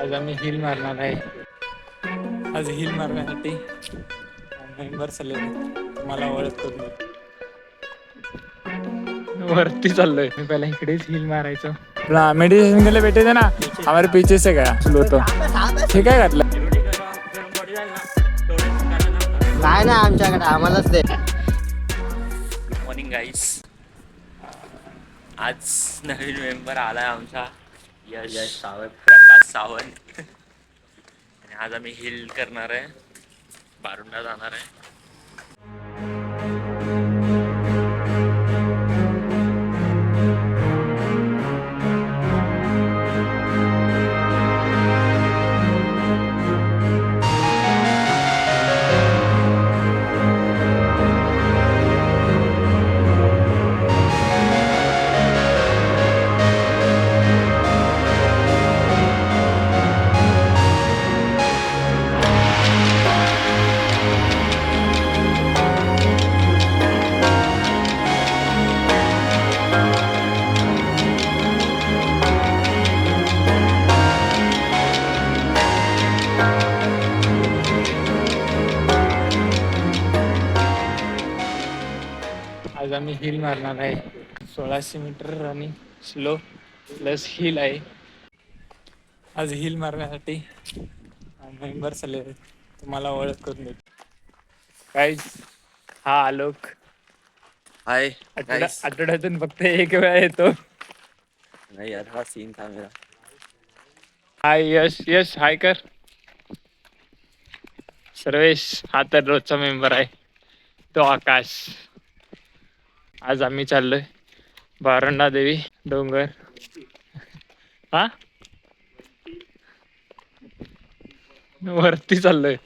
आज आम्ही हिल मारणार आहे. आज हिल मारण्यासाठी मेंबर चालले तुम्हाला ओळख करून. वरती चाललोय. मी पहिला इकडेच हिल मारायचो. मेडिटेशन केलं भेटायचं ना. आम्हाला पीछे से गया स्लो तो. हे काय घातलं काय नाही आमच्याकडे आम्हालाच दे. मॉर्निंग गाईस आज नवीन मेंबर आलाय आमचा. यश. सावंत सावंत. आणि आज आम्ही हिल करणार आहे. बारुंडा जाणार आहे. आज आम्ही हिल मारणार आहे. सोळाशे metre running slow plus hill आहे. आज हिल मारण्यासाठी मेंबर चालले तुम्हाला ओळख करून देतो. काय हा आलोक. हाय आठवड्या आठवड्यातून फक्त एक वेळा येतो. नाही यार हा सीन था मेरा हाय यश यश हाय कर. सर्वेश हा तर रोजचा मेंबर आहे. तो आकाश. आज आम्ही चाललोय बारंडा देवी डोंगर. हा? वरती चाललोय.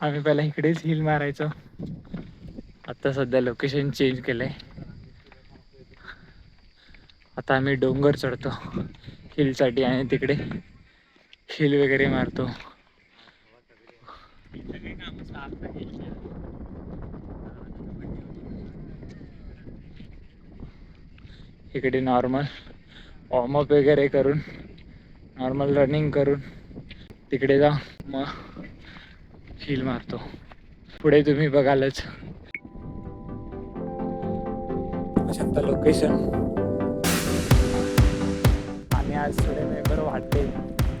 आम्ही पहिला इकडेच हिल मारायचो. आता सध्या लोकेशन चेंज केलंय. आता आम्ही डोंगर चढतो. हिलसाठी आणि तिकडे हिल वगैरे मारतो. इकडे नॉर्मल वॉर्मअप वगैरे करून नॉर्मल रनिंग करून तिकडे जा मग फील मारतो. पुढे तुम्ही बघालच. शकता लोकेशन आणि आज थोडे मेंबर वाटते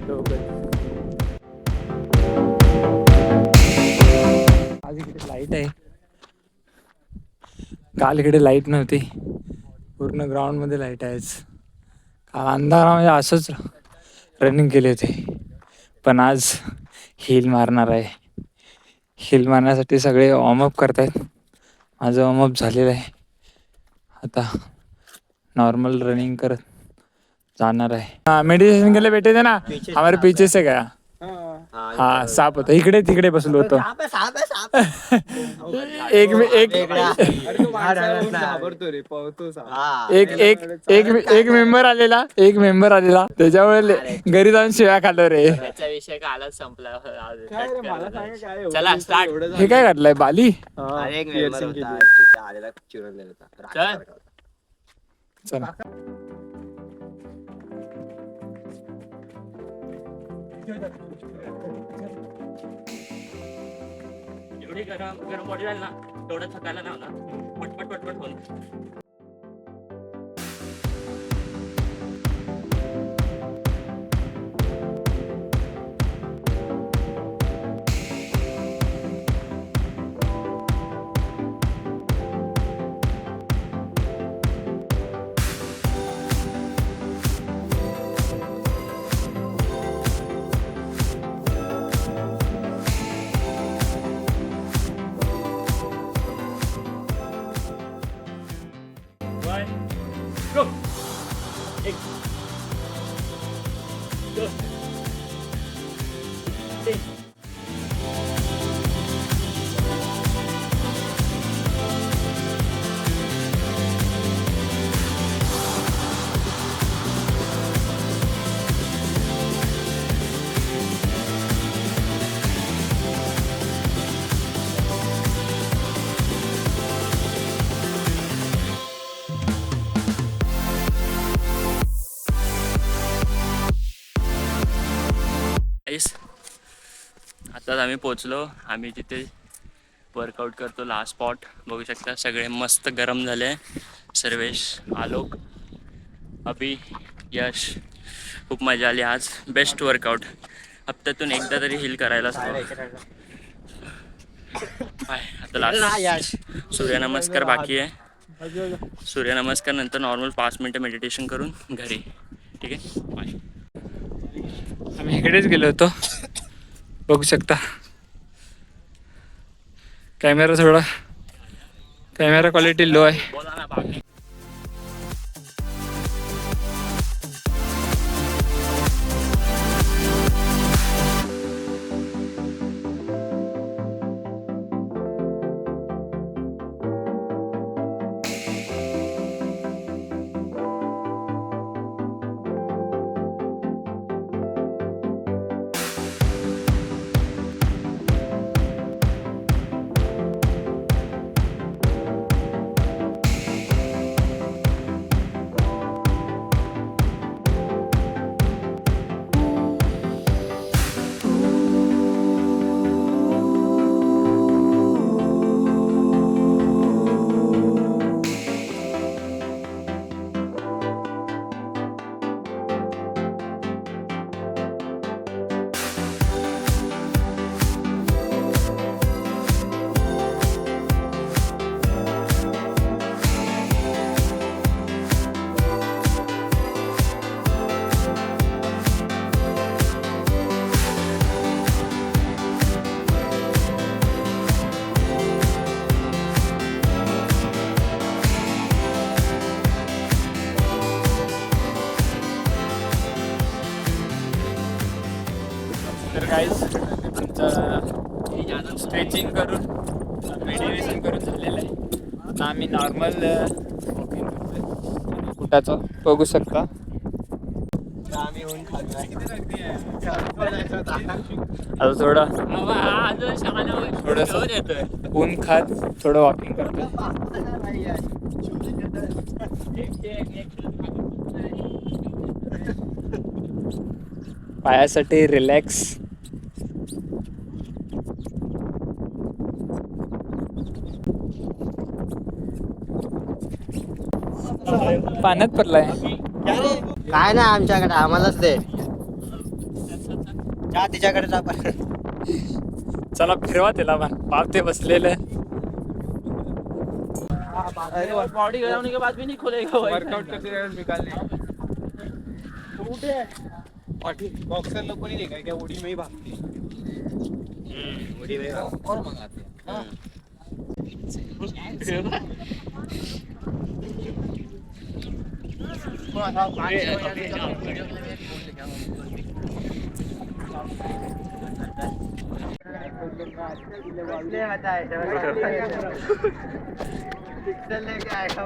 दोघं. आज इकडे लाइट आहे. काल इकडे लाइट नव्हती. पूर्ण ग्राउंडमध्ये लाइट आहे आज काल अंधारामध्ये असंच रनिंग केले होते. पण आज हिल मारणार आहे. हिल मारण्यासाठी सगळे वॉर्मअप करतायत. माझं वॉर्मअप झालेलं आहे. आता नॉर्मल रनिंग करत जाणार आहे. मेडिटेशन केलं भेटायचं ना? हमारे पीछे से गया. हा साप होता. इकडे तिकडे बसलो होतो. एक एक एक एक एक एक मेंबर आलेला एक मेंबर आलेला. त्याच्यामुळे घरी जाऊन शिव्या खाल्लो रे. त्याचा विषय कालच संपला. चला स्टार्ट हे काय घातलंय? बाली? अरे एवढी गरम गरम बॉडी राहील ना तेवढं थकायला नाही होणार पटपट पटपट होईल go. एक, आईस आताच आम्ही पोचलो आम्ही तिथे वर्कआउट करतो लास्ट स्पॉट बघू शकता. सगळे मस्त गरम झाले. सर्वेश आलोक अभि यश. खूप मजा आली आज. बेस्ट वर्कआउट हप्त्यातून एकदा तरी हिल करायलाच. बाय. आता लास्ट सूर्यनमस्कार बाकी आहे. सूर्यनमस्कार नंतर नॉर्मल पाच मिनटं मेडिटेशन करून घरी. ठीक आहे? बाय आम्ही इकडेच गेलो होतो. बघू शकता. कॅमेरा थोडा कॅमेरा क्वालिटी लो आहे. मेडिटेशन करून झालेलं आहे. आता आम्ही नॉर्मल वॉकिंग करतोय फुटाचं बघू शकता. आम्ही ऊन आता थोडं थोडस ऊन खात थोडं वॉकिंग करतोय. पायासाठी रिलॅक्स पाण्यात पडलाय. काय नाही आमच्याकडे आम्हालाच दे. जा तिच्याकडे जा. पण. चला फिरवा त्याला पण बाप ते बसलेलं. बॉडी गिराने के बाद भी नहीं खुलेगा वर्कआउट करते निकालने. बॉक्सर लोक कोणी नाही काय? काय उडी मी भागते. उडी मी और मंगाते पिक्सल लेके आएगा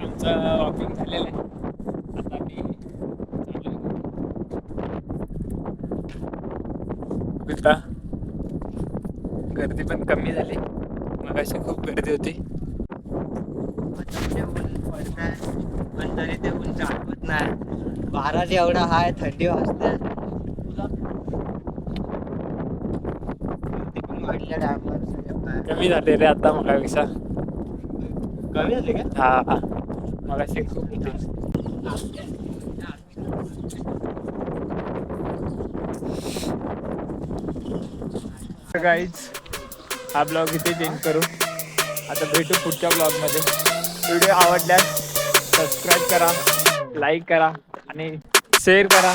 आमचं वॉकिंग झालेलं आहे आता मी गर्दी पण कमी झाली. मग अशी खूप गर्दी होती. पण तरी ते ऊन जाणवत नाही वारा एवढा हाय थंडी वाजते वाढल्या डॅमवर. कमी झाले रे आता मगापेक्षा. कमी झाले का? हा हा. मग अशी खूप होती. हा ब्लॉग इथे चेंज करू. आता भेटू पुढच्या ब्लॉगमध्ये व्हिडिओ आवडल्यास सबस्क्राईब करा लाईक करा आणि शेअर करा.